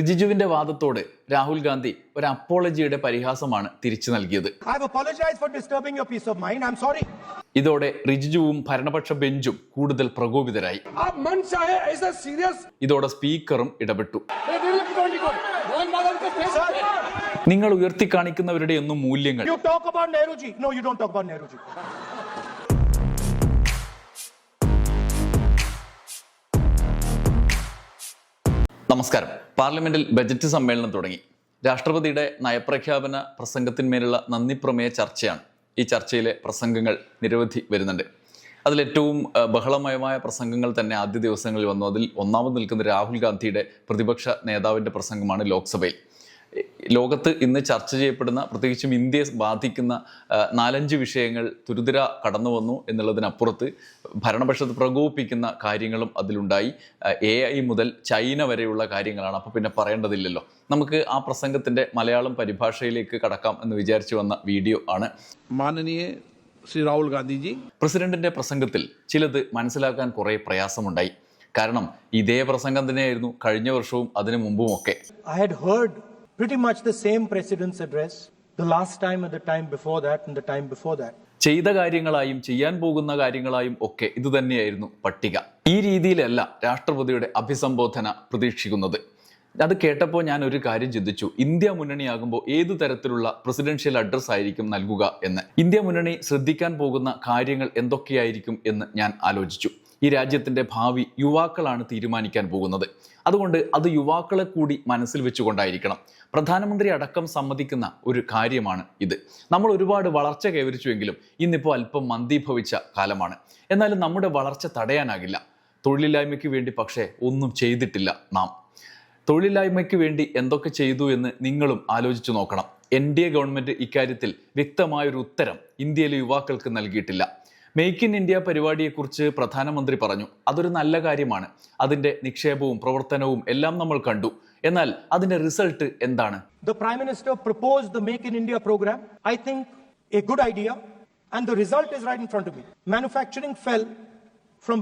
റിജിജുവിന്റെ വാദത്തോട് രാഹുൽ ഗാന്ധി ഒരു അപ്പോളജിയുടെ പരിഹാസമാണ് തിരിച്ചു നൽകിയത്. ഇതോടെ റിജിജുവും ഭരണപക്ഷ ബെഞ്ചും കൂടുതൽ പ്രകോപിതരായി. ഇതോടെ സ്പീക്കറും ഇടപെട്ടു. നിങ്ങൾ ഉയർത്തി കാണിക്കുന്നവരുടെ ഒന്നും മൂല്യങ്ങൾ നമസ്കാരം. പാർലമെന്റിൽ ബജറ്റ് സമ്മേളനം തുടങ്ങി. രാഷ്ട്രപതിയുടെ നയപ്രഖ്യാപന പ്രസംഗത്തിന്മേലുള്ള നന്ദി പ്രമേയ ചർച്ചയാണ് ഈ ചർച്ചയിലെ പ്രസംഗങ്ങൾ നിരവധി വരുന്നുണ്ട്. അതിലേറ്റവും ബഹളമയമായ പ്രസംഗങ്ങൾ തന്നെ ആദ്യ ദിവസങ്ങളിൽ വന്നു. അതിൽ ഒന്നാമത് നിൽക്കുന്ന രാഹുൽ ഗാന്ധിയുടെ പ്രതിപക്ഷ നേതാവിന്റെ പ്രസംഗമാണ് ലോക്സഭയിൽ. ലോകത്ത് ഇന്ന് ചർച്ച ചെയ്യപ്പെടുന്ന പ്രത്യേകിച്ചും ഇന്ത്യയെ ബാധിക്കുന്ന നാലഞ്ച് വിഷയങ്ങൾ തുരുതിര കടന്നു വന്നു എന്നുള്ളതിനപ്പുറത്ത് ഭരണപക്ഷത്ത് പ്രകോപിപ്പിക്കുന്ന കാര്യങ്ങളും അതിലുണ്ടായി. എ ഐ മുതൽ ചൈന വരെയുള്ള കാര്യങ്ങളാണ്. അപ്പോൾ പിന്നെ പറയേണ്ടതില്ലല്ലോ. നമുക്ക് ആ പ്രസംഗത്തിന്റെ മലയാളം പരിഭാഷയിലേക്ക് കടക്കാം എന്ന് വിചാരിച്ചു വന്ന വീഡിയോ ആണ്. മാനനീയ ശ്രീ രാഹുൽ ഗാന്ധിജി. പ്രസിഡന്റിന്റെ പ്രസംഗത്തിൽ ചിലത് മനസ്സിലാക്കാൻ കുറേ പ്രയാസമുണ്ടായി. കാരണം ഇതേ പ്രസംഗം തന്നെയായിരുന്നു കഴിഞ്ഞ വർഷവും അതിനു മുമ്പും ഒക്കെ I had heard pretty much the same president's address the last time and the time before that and the time before that. ചെയ്ത കാര്യങ്ങളായും ചെയ്യാൻ പോകുന്ന കാര്യങ്ങളായും ഒക്കെ ഇത് തന്നെയായിരുന്നു പട്ടിക. ഈ രീതിയിലല്ല രാഷ്ട്രപതിയുടെ അഭിസംബോധന പ്രതീക്ഷിക്കുന്നത്. അത് കേട്ടപ്പോൾ ഞാൻ ഒരു കാര്യം ചിന്തിച്ചു. ഇന്ത്യ മുന്നണിയാകുമ്പോൾ ഏതു തരത്തിലുള്ള പ്രസിഡൻഷ്യൽ അഡ്രസ് ആയിരിക്കും നൽകുക എന്ന്. ഇന്ത്യ മുന്നണി ശ്രദ്ധിക്കാൻ പോകുന്ന കാര്യങ്ങൾ എന്തൊക്കെയായിരിക്കും എന്ന് ഞാൻ ആലോചിച്ചു. ഈ രാജ്യത്തിന്റെ ഭാവി യുവാക്കളാണ് തീരുമാനിക്കാൻ പോകുന്നത്. അതുകൊണ്ട് അത് യുവാക്കളെ കൂടി മനസ്സിൽ വെച്ചുകൊണ്ടായിരിക്കണം. പ്രധാനമന്ത്രി അടക്കം സമ്മതിക്കുന്ന ഒരു കാര്യമാണ് ഇത്. നമ്മൾ ഒരുപാട് വളർച്ച കൈവരിച്ചുവെങ്കിലും ഇന്നിപ്പോൾ അല്പം മന്ദീഭവിച്ച കാലമാണ്. എന്നാലും നമ്മുടെ വളർച്ച തടയാനാകില്ല. തൊഴിലില്ലായ്മയ്ക്ക് വേണ്ടി പക്ഷേ ഒന്നും ചെയ്തിട്ടില്ല നാം. തൊഴിലില്ലായ്മയ്ക്ക് വേണ്ടി എന്തൊക്കെ ചെയ്തു എന്ന് നിങ്ങളും ആലോചിച്ചു നോക്കണം. എൻ ഡി എ ഗവൺമെന്റ് ഇക്കാര്യത്തിൽ വ്യക്തമായൊരു ഉത്തരം ഇന്ത്യയിലെ യുവാക്കൾക്ക് നൽകിയിട്ടില്ല. മേക്ക് ഇൻ ഇന്ത്യ പരിപാടിയെക്കുറിച്ച് പ്രധാനമന്ത്രി പറഞ്ഞു അതൊരു നല്ല കാര്യമാണ് അതിന്റെ നിക്ഷേപവും പ്രവർത്തനവും എല്ലാം നമ്മൾ കണ്ടു എന്നാൽ അതിന്റെ റിസൾട്ട് എന്താണ് The Prime Minister proposed the Make in India program. I think a good idea. And the result is right in front of me. Manufacturing fell from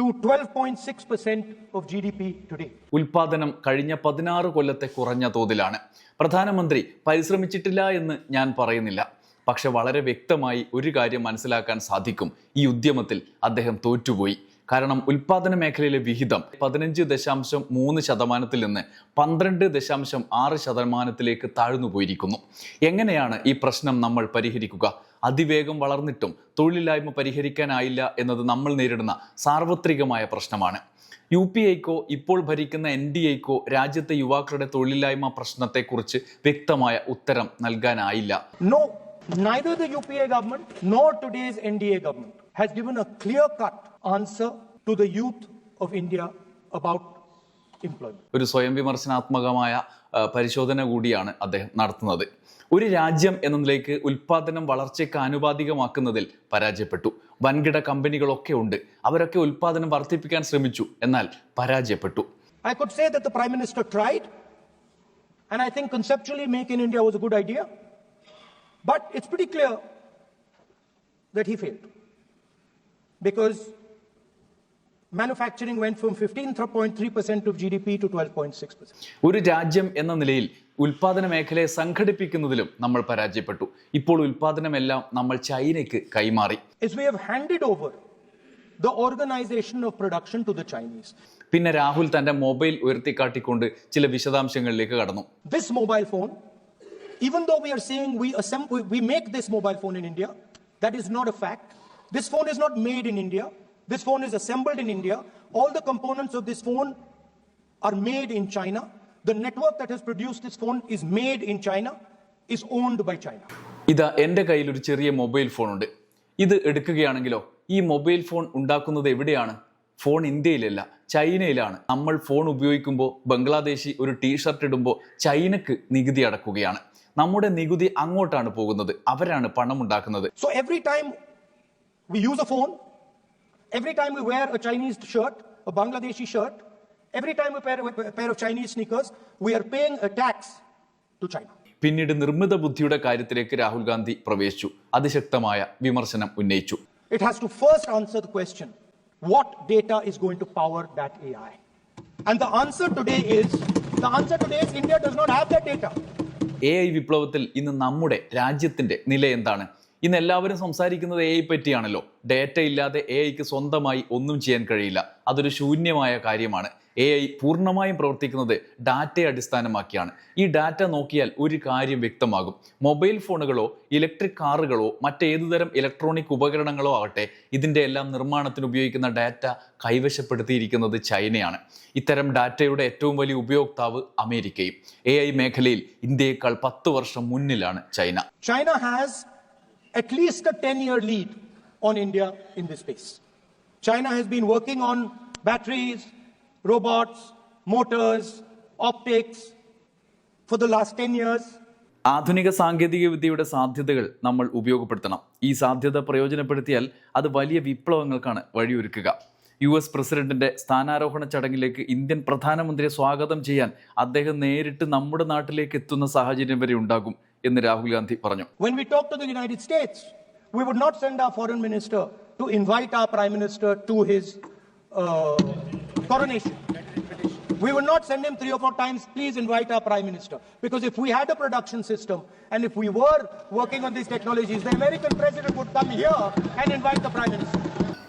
15.3% of GDP in 2014 to 12.6% today GDP today. ഉൽപാദനം കഴിഞ്ഞ പതിനാറ് കൊല്ലത്തെ കുറഞ്ഞ തോതിലാണ്. പ്രധാനമന്ത്രി പരിശ്രമിച്ചിട്ടില്ല എന്ന് ഞാൻ പറയുന്നില്ല. പക്ഷെ വളരെ വ്യക്തമായി ഒരു കാര്യം മനസ്സിലാക്കാൻ സാധിക്കും. ഈ ഉദ്യമത്തിൽ അദ്ദേഹം തോറ്റുപോയി. കാരണം ഉൽപാദന മേഖലയിലെ വിഹിതം പതിനഞ്ച് ദശാംശം മൂന്ന് ശതമാനത്തിൽ നിന്ന് പന്ത്രണ്ട് ദശാംശം ആറ് ശതമാനത്തിലേക്ക് താഴ്ന്നു പോയിരിക്കുന്നു എങ്ങനെയാണ് ഈ പ്രശ്നം നമ്മൾ പരിഹരിക്കുക? അതിവേഗം വളർന്നിട്ടും തൊഴിലില്ലായ്മ പരിഹരിക്കാനായില്ല എന്നത് നമ്മൾ നേരിടുന്ന സാർവത്രികമായ പ്രശ്നമാണ്. യു പി ഐക്കോ ഇപ്പോൾ ഭരിക്കുന്ന എൻ ഡി എക്കോ രാജ്യത്തെ യുവാക്കളുടെ തൊഴിലില്ലായ്മ പ്രശ്നത്തെക്കുറിച്ച് വ്യക്തമായ ഉത്തരം നൽകാനായില്ല. No neither the UPA government nor today's NDA government has given a clear cut answer to the youth of India about employment. ഒരു സ്വയം വിമർശനാത്മകമായ പരിശോധന കൂടിയാണ് അദ്ദേഹം നടത്തുന്നത്. ഒരു രാജ്യം എന്ന നിലയ്ക്ക് ഉൽപാദനം വളർച്ചയ്ക്ക് ആനുപാതികമാക്കുന്നതിൽ പരാജയപ്പെട്ടു. വൻകിട കമ്പനികളൊക്കെ ഉണ്ട്. അവരൊക്കെ ഉൽപാദനം വർദ്ധിപ്പിക്കാൻ ശ്രമിച്ചു. എന്നാൽ പരാജയപ്പെട്ടു. I could say that the Prime Minister tried, and I think conceptually Make in India was a good idea, from 15.3% of GDP to 12.6%. ഒരു രാജ്യം എന്ന നിലയിൽ ഉൽപാദന മേഖലയെ സംഘടിപ്പിക്കുന്നതിലും നമ്മൾ പരാജയപ്പെട്ടു ഇപ്പോൾ ഉൽപാദനമെല്ലാം നമ്മൾ ചൈനയ്ക്ക് കൈമാറി Is we have handed over the organization of production to the Chinese. പിന്നെ രാഹുൽ തന്റെ മൊബൈൽ ഉയർത്തിക്കാട്ടിക്കൊണ്ട് ചില വിശദാംശങ്ങളിലേക്ക് കടന്നു This mobile phone, even though we are saying we assemble, we make this mobile phone in India, that is not a fact. This phone is not made in India. This phone is assembled in India. All the components of this phone are made in China. The network that has produced this phone is made in China, is owned by China. ഇതാ എന്റെ കയ്യിൽ ഒരു ചെറിയ mobile phone ഉണ്ട് ഇത് എടുക്കുകയാണെങ്കിലോ ഈ mobile phone ഉണ്ടാക്കുന്നത് എവിടെയാണ് ഫോൺ ഇന്ത്യയിലല്ല ചൈനയിലാണ് നമ്മൾ ഫോൺ ഉപയോഗിക്കുമ്പോൾ ബംഗ്ലാദേശി ഒരു ടീഷർട്ട് ഇടുമ്പോൾ ചൈനക്ക് നികുതി അടക്കുകയാണ് നമ്മുടെ നികുതി അങ്ങോട്ടാണ് പോകുന്നത് അവരാണ് പണം ഉണ്ടാക്കുന്നത് so every time we use a phone, every time we wear a Chinese shirt, a Bangladeshi shirt, every time we wear a pair of Chinese sneakers, we are paying a tax to China. പിന്നീട് നിർമ്മിത ബുദ്ധിയുടെ കാര്യത്തിലേക്ക് രാഹുൽ ഗാന്ധി പ്രവേശിച്ചു. അതിശക്തമായ വിമർശനം ഉന്നയിച്ചു. It has to first answer the question what data is going to power that A I and the answer today is the answer today is India does not have that data A I വിപ്ലവത്തിൽ ഇന്ന് നമ്മുടെ രാജ്യത്തിന്റെ നില എന്താണ്? ഇന്ന് എല്ലാവരും സംസാരിക്കുന്നത് A I പറ്റിയാണല്ലോ. Data ഇല്ലാതെ എ ഐക്ക് സ്വന്തമായി ഒന്നും ചെയ്യാൻ കഴിയില്ല. അതൊരു ശൂന്യമായ കാര്യമാണ്. എ ഐ പൂർണമായും പ്രവർത്തിക്കുന്നത് ഡാറ്റയെ അടിസ്ഥാനമാക്കിയാണ്. ഈ ഡാറ്റ നോക്കിയാൽ ഒരു കാര്യം വ്യക്തമാകും. മൊബൈൽ ഫോണുകളോ ഇലക്ട്രിക് കാറുകളോ മറ്റേതു തരം ഇലക്ട്രോണിക് ഉപകരണങ്ങളോ ആകട്ടെ ഇതിന്റെ എല്ലാം നിർമ്മാണത്തിന് ഉപയോഗിക്കുന്ന ഡാറ്റ കൈവശപ്പെടുത്തിയിരിക്കുന്നത് ചൈനയാണ്. ഇത്തരം ഡാറ്റയുടെ ഏറ്റവും വലിയ ഉപയോക്താവ് അമേരിക്കയും. എ മേഖലയിൽ ഇന്ത്യയേക്കാൾ പത്ത് വർഷം മുന്നിലാണ് China. China has at least a 10 year lead on India in this space. China has been working on batteries, robots, motors, optics for the last 10 years. ആധുനിക സാങ്കേതിക വിദ്യയുടെ സാധ്യതകൾ നമ്മൾ ഉപയോഗപ്പെടുത്തണം ഈ സാധ്യത പ്രയോജനപ്പെടുത്തിയാൽ അത് വലിയ വിപ്ലവങ്ങൾക്കാണ് വഴിയൊരുക്കുക യു എസ് പ്രസിഡന്റിന്റെ സ്ഥാനാരോഹണ ചടങ്ങിലേക്ക് ഇന്ത്യൻ പ്രധാനമന്ത്രിയെ സ്വാഗതം ചെയ്യാൻ അദ്ദേഹം നേരിട്ട് നമ്മുടെ നാട്ടിലേക്ക് എത്തുന്ന സാഹചര്യം വരെ ഉണ്ടാകും എന്ന് രാഹുൽ ഗാന്ധി പറഞ്ഞു When we talk to the United States, we would not send our foreign minister to invite our prime minister to his uh, coronation. We would not send him three or four times, please invite our prime minister. Because if we had a production system and if we were working on these technologies, the American president would come here and invite the prime minister.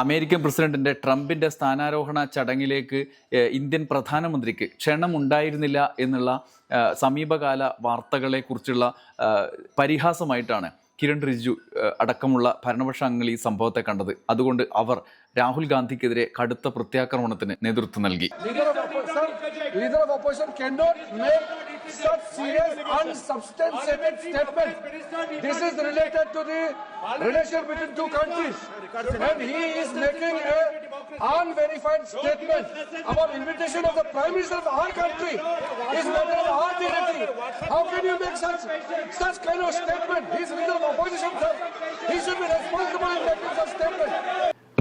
American പ്രസിഡന്റിന്റെ ട്രംപിന്റെ സ്ഥാനാരോഹണ ചടങ്ങിലേക്ക് Indian പ്രധാനമന്ത്രിക്ക് ക്ഷണം ഉണ്ടായിരുന്നില്ല എന്നുള്ള സമീപകാല വാർത്തകളെ കുറിച്ചുള്ള പരിഹാസമായിട്ടാണ് കിരൺ റിജിജു അടക്കമുള്ള ഭരണപക്ഷ അംഗങ്ങൾ ഈ സംഭവത്തെ കണ്ടത്. അതുകൊണ്ട് അവർ രാഹുൽ ഗാന്ധിക്കെതിരെ കടുത്ത പ്രത്യാക്രമണത്തിന് നേതൃത്വം നൽകി. Such serious unsubstantiated statement. This is related to the relation between two countries, and he is making an unverified statement about invitation of the prime minister of our country. Is not of our territory. How can you make such such kind of statement? He is leader of opposition, sir. He should be responsible in making such statement.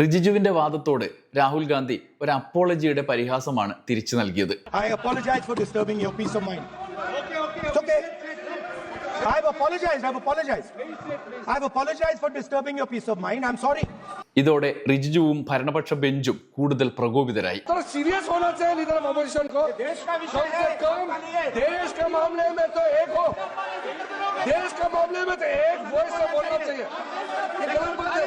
റിജിജുവിന്റെ വാദത്തോട് Rahul Gandhi ഒരു അപ്പോളജിയുടെ പരിഹാസമാണ് തിരിച്ചു നൽകിയത് I apologise for disturbing your peace of mind. It's okay. I've apologized. I've apologized. I've apologized for disturbing your peace of mind. I'm sorry. ഇതോടെ റിജിജുവും ഭരണപക്ഷ ബെഞ്ചും കൂടുതൽ പ്രകോപിതരായി थोड़ा serious होना चाहिए leader of opposition को कम से कम देश के मामले में तो एक हो देश के मामले में तो एक वॉइस से बोलना चाहिए ये गलत बात है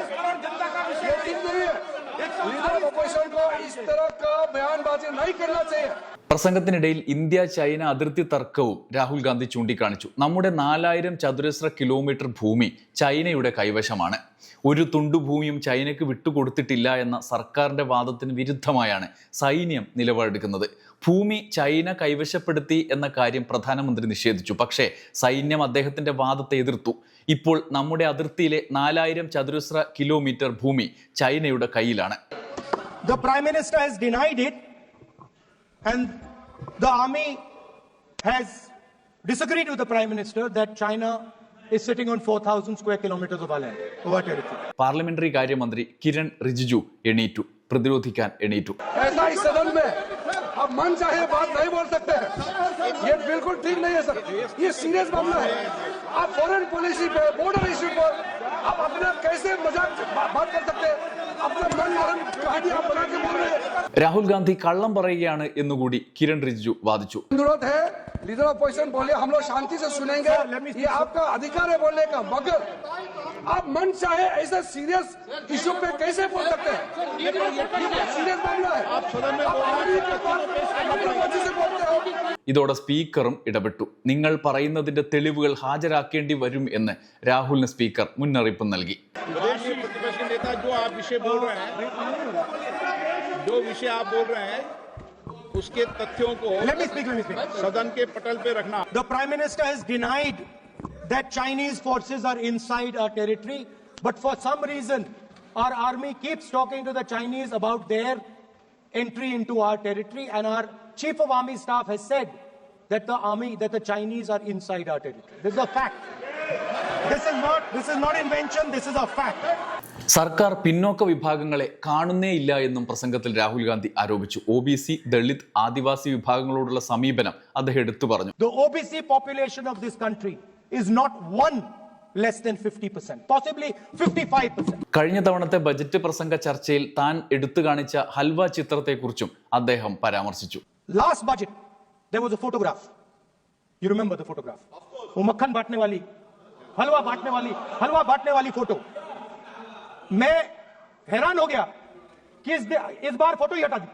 ये ठीक नहीं है लीडर ऑफ ऑपोजिशन को इस तरह का बयानबाजी नहीं करना चाहिए പ്രസംഗത്തിനിടയിൽ ഇന്ത്യ ചൈന അതിർത്തി തർക്കവും രാഹുൽ ഗാന്ധി ചൂണ്ടിക്കാണിച്ചു നമ്മുടെ നാലായിരം ചതുരശ്ര കിലോമീറ്റർ ഭൂമി ചൈനയുടെ കൈവശമാണ് ഒരു തുണ്ടു ഭൂമിയും ചൈനയ്ക്ക് വിട്ടുകൊടുത്തിട്ടില്ല എന്ന സർക്കാരിന്റെ വാദത്തിന് വിരുദ്ധമായാണ് സൈന്യം നിലപാടെടുക്കുന്നത് ഭൂമി ചൈന കൈവശപ്പെടുത്തി എന്ന കാര്യം പ്രധാനമന്ത്രി നിഷേധിച്ചു പക്ഷേ സൈന്യം അദ്ദേഹത്തിന്റെ വാദത്തെ എതിർത്തു ഇപ്പോൾ നമ്മുടെ അതിർത്തിയിലെ നാലായിരം ചതുരശ്ര കിലോമീറ്റർ ഭൂമി ചൈനയുടെ കയ്യിലാണ്. പാർലമെന്ററി കാര്യമന്ത്രി കിരൺ റിജിജു എണീറ്റു. പ്രതിരോധിക്കാൻ എണീറ്റു. अब मन चाहे बात नहीं बोल सकते हैं ये बिल्कुल ठीक नहीं है सर ये सीरियस मामला है आप फॉरेन पॉलिसी पे बॉर्डर इश्यू पर आप अपना कैसे मजाक बा- बात कर सकते हैं अपना मन मारन कहानी आप बना के बोल रहे हैं രാഹുൽ ഗാന്ധി കള്ളം പറയുകയാണ് എന്നുകൂടി കിരൺ റിജിജു വാദിച്ചു जरूरत है लीडर ऑफ पोजिशन बोले हम लोग शांति से सुनेंगे ये आपका अधिकार है बोलने का मगर आप मन चाहे ऐसा सीरियस इशू पे कैसे बोल सकते हैं सीरियस मामला है आप आर्मी के पास अपनी मर्जी से बोलते हो ഇതോടെ സ്പീക്കറും ഇടപെട്ടു നിങ്ങൾ പറയുന്നതിന്റെ തെളിവുകൾ ഹാജരാക്കേണ്ടി വരും എന്ന് രാഹുലിന് സ്പീക്കർ മുന്നറിയിപ്പ് നൽകി प्रदेश के प्रतिपक्ष के नेता जो आप विषय बोल रहे हैं जो विषय आप बोल रहे हैं उसके तथ्यों को Let me speak, let me speak. सदन के पटल पे रखना The Prime Minister has denied that Chinese forces are inside our territory, but for some reason, our army keeps talking to the Chinese about their entry into our territory, and our Chief of Army Staff has said that the army, that the Chinese are inside our territory. This is a fact. This is not, this is not invention, this is a fact. സർക്കാർ പിന്നോക്ക വിഭാഗങ്ങളെ കാണുന്നേ ഇല്ല എന്നും പ്രസംഗത്തിൽ രാഹുൽ ഗാന്ധി ആരോപിച്ചു O B C Dalit Adivasi വിഭാഗങ്ങളോടുള്ള സമീപനം അദ്ദേഹം എടുത്തു പറഞ്ഞു The OBC population of this country is not one less than 50%, possibly 55%. കഴിഞ്ഞ തവണത്തെ ബജറ്റ് പ്രസംഗ ചർച്ചയിൽ താൻ എടുത്തു കാണിച്ച ഹൽവ ചിത്രത്തെക്കുറിച്ചും അദ്ദേഹം പരാമർശിച്ചു Last budget, there was a photograph. You remember the photograph? वो मक्खन बांटने वाली हलवा बांटने वाली हलवा बांटने वाली फोटो मैं हैरान हो गया कि इस, इस बार फोटो ही हटा दी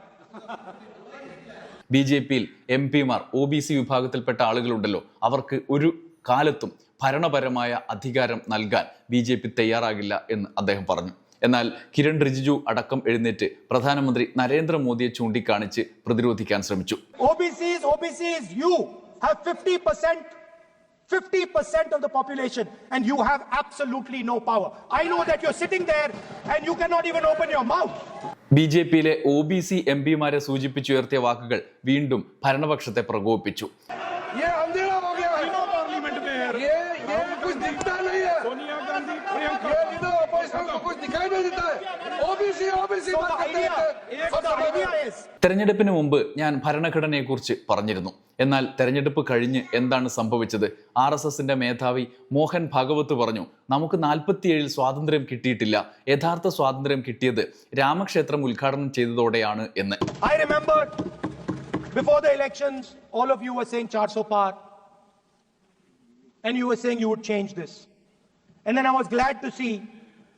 ബി ജെ പിയിൽ എം പിമാർ ഒ ബി സി വിഭാഗത്തിൽപ്പെട്ട ആളുകളുണ്ടല്ലോ അവർക്ക് ഒരു കാലത്തും ഭരണപരമായ അധികാരം നൽകാൻ ബി ജെ പി തയ്യാറാകില്ല എന്ന് അദ്ദേഹം പറഞ്ഞു എന്നാൽ കിരൺ റിജിജു അടക്കം എഴുന്നേറ്റ് പ്രധാനമന്ത്രി നരേന്ദ്രമോദിയെ ചൂണ്ടിക്കാണിച്ച് പ്രതിരോധിക്കാൻ ശ്രമിച്ചു OBCs, OBCs, you have 50%, 50% of the population and you have absolutely no power. I know that you're sitting there and you cannot even open your mouth. B J പിയിലെ ഒ ബി സി എം പിമാരെ സൂചിപ്പിച്ചുയർത്തിയ വാക്കുകൾ വീണ്ടും ഭരണപക്ഷത്തെ പ്രകോപിപ്പിച്ചു തെരഞ്ഞെടുപ്പിന് മുമ്പ് ഞാൻ ഭരണഘടനയെക്കുറിച്ച് പറഞ്ഞിരുന്നു. എന്നാൽ തെരഞ്ഞെടുപ്പ് കഴിഞ്ഞ് എന്താണ് സംഭവിച്ചത്? ആർ എസ് എസിന്റെ മേധാവി മോഹൻ ഭാഗവത് പറഞ്ഞു നമുക്ക് നാൽപ്പത്തിയേഴിൽ സ്വാതന്ത്ര്യം കിട്ടിയിട്ടില്ല. യഥാർത്ഥ സ്വാതന്ത്ര്യം കിട്ടിയത് രാമക്ഷേത്രം ഉദ്ഘാടനം ചെയ്തതോടെയാണ് എന്ന്. I remember before the elections, all of you were saying 400 par and you were saying you would change this. And then I was glad to see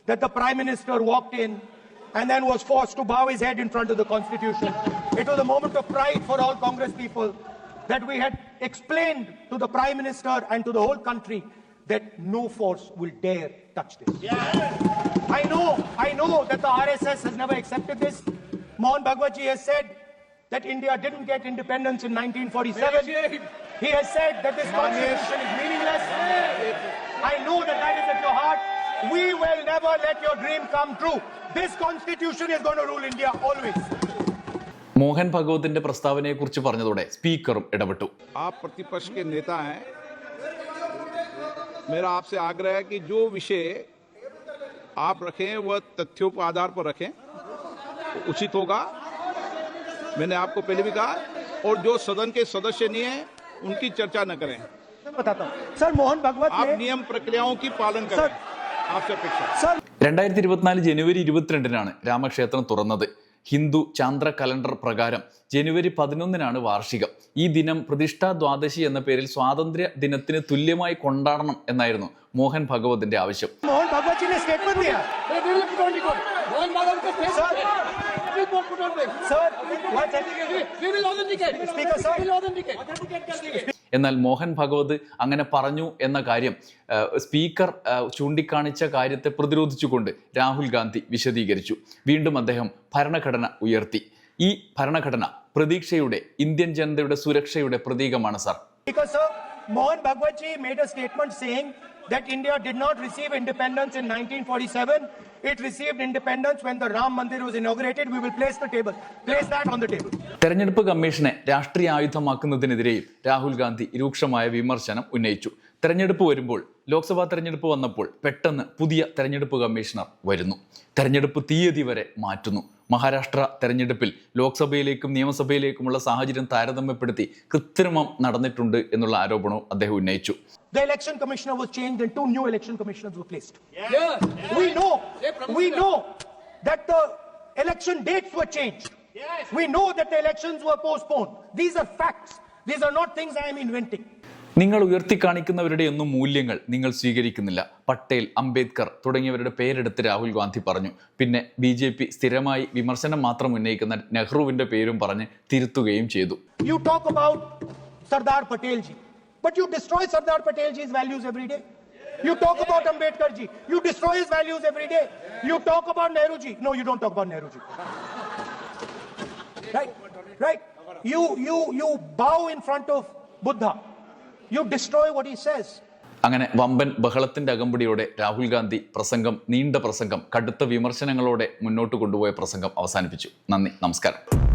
that the Prime Minister walked in and then was forced to bow his head in front of the Constitution. It was a moment of pride for all Congress people that we had explained to the Prime Minister and to the whole country that no force will dare touch this. I know, I know that the RSS has never accepted this. Mohan Bhagwatji has said that India didn't get independence in 1947. He has said that this constitution is meaningless. We will never let your dream come true. This constitution is going to rule India always. Mohan ഭഗവതിന്റെ പ്രസ്താവനയെക്കുറിച്ച് പറഞ്ഞതോടെ സ്പീക്കറും ഇടപെട്ടു आप प्रतिपक्ष के नेता हैं मेरा आपसे आग्रह है कि जो विषय आप रखें वह तथ्यों के आधार पर रखें तो उचित होगा मैंने आपको पहले भी कहा और जो सदन के सदस्य नहीं है उनकी चर्चा न करें मैं बताता हूं सर मोहन भगवत आप ने नियम प्रक्रियाओं की पालन करें രണ്ടായിരത്തി ഇരുപത്തിനാല് ജനുവരി ഇരുപത്തിരണ്ടിനാണ് രാമക്ഷേത്രം തുറന്നത് ഹിന്ദു ചാന്ദ്ര കലണ്ടർ പ്രകാരം ജനുവരി പതിനൊന്നിനാണ് വാർഷികം ഈ ദിനം പ്രതിഷ്ഠാ ദ്വാദശി എന്ന പേരിൽ സ്വാതന്ത്ര്യ ദിനത്തിന് തുല്യമായി കൊണ്ടാടണം എന്നായിരുന്നു മോഹൻ ഭഗവതിന്റെ ആവശ്യം എന്നാൽ മോഹൻ ഭഗവത് അങ്ങനെ പറഞ്ഞു എന്ന കാര്യം സ്പീക്കർ ചൂണ്ടിക്കാണിച്ച കാര്യത്തെ പ്രതിരോധിച്ചുകൊണ്ട് രാഹുൽ ഗാന്ധി വിശദീകരിച്ചു. വീണ്ടും അദ്ദേഹം ഭരണഘടന ഉയർത്തി. ഈ ഭരണഘടന പ്രതീക്ഷയുടെ ഇന്ത്യൻ ജനതയുടെ സുരക്ഷയുടെ പ്രതീകമാണ് sir. Because, Mohan Bhagwat ji made a statement saying that India did not receive independence in 1947. It received independence when the Ram Mandir was inaugurated. We will place the table, place that on the table. തെരഞ്ഞെടുപ്പ് കമ്മീഷനെ രാഷ്ട്രീയ ആയുധമാക്കുന്നതിനെതിരെയും രാഹുൽ ഗാന്ധി രൂക്ഷമായ വിമർശനം ഉന്നയിച്ചു തെരഞ്ഞെടുപ്പ് വരുമ്പോൾ ലോക്സഭാ തെരഞ്ഞെടുപ്പ് വന്നപ്പോൾ പെട്ടെന്ന് പുതിയ തെരഞ്ഞെടുപ്പ് കമ്മീഷണർ വരുന്നു തെരഞ്ഞെടുപ്പ് തീയതി വരെ മാറ്റുന്നു മഹാരാഷ്ട്ര തെരഞ്ഞെടുപ്പിൽ ലോക്സഭയിലേക്കും നിയമസഭയിലേക്കുമുള്ള സാഹചര്യം താരതമ്യപ്പെടുത്തി കൃത്രിമം നടന്നിട്ടുണ്ട് എന്നുള്ള ആരോപണവും അദ്ദേഹം ഉന്നയിച്ചു The election commissioner was changed and two new election commissioners were placed. Yes. Yes. Yes. We know, yes. we know that the election dates were changed. Yes. We know that the elections were postponed. These are facts. These are not things I am inventing. നിങ്ങൾ ഉയർത്തിക്കാണിക്കുന്നവരുടെ ഒന്നും മൂല്യങ്ങൾ നിങ്ങൾ സ്വീകരിക്കുന്നില്ല പട്ടേൽ അംബേദ്കർ തുടങ്ങിയവരുടെ പേരെടുത്ത് രാഹുൽ ഗാന്ധി പറഞ്ഞു പിന്നെ B J P സ്ഥിരമായി വിമർശനം മാത്രം ഉന്നയിക്കുന്ന നെഹ്റുവിന്റെ പേരും പറഞ്ഞ് തിരുത്തുകയും ചെയ്തു you talk about Sardar Patel ji, but you destroy Sardar Patel ji's values every day. You talk about Ambedkar ji, you destroy his values every day. You talk about Nehru ji. No, you don't talk about Nehru ji. Right, right. You you you bow in front of Buddha. You destroy what he says. അങ്ങനെ വമ്പൻ ബഹളത്തിന്റെ അകമ്പടിയോടെ രാഹുൽ ഗാന്ധി പ്രസംഗം നീണ്ട പ്രസംഗം കടുത്ത വിമർശനങ്ങളോടെ മുന്നോട്ട് കൊണ്ടുപോയ പ്രസംഗം അവസാനിപ്പിച്ചു നന്ദി നമസ്കാരം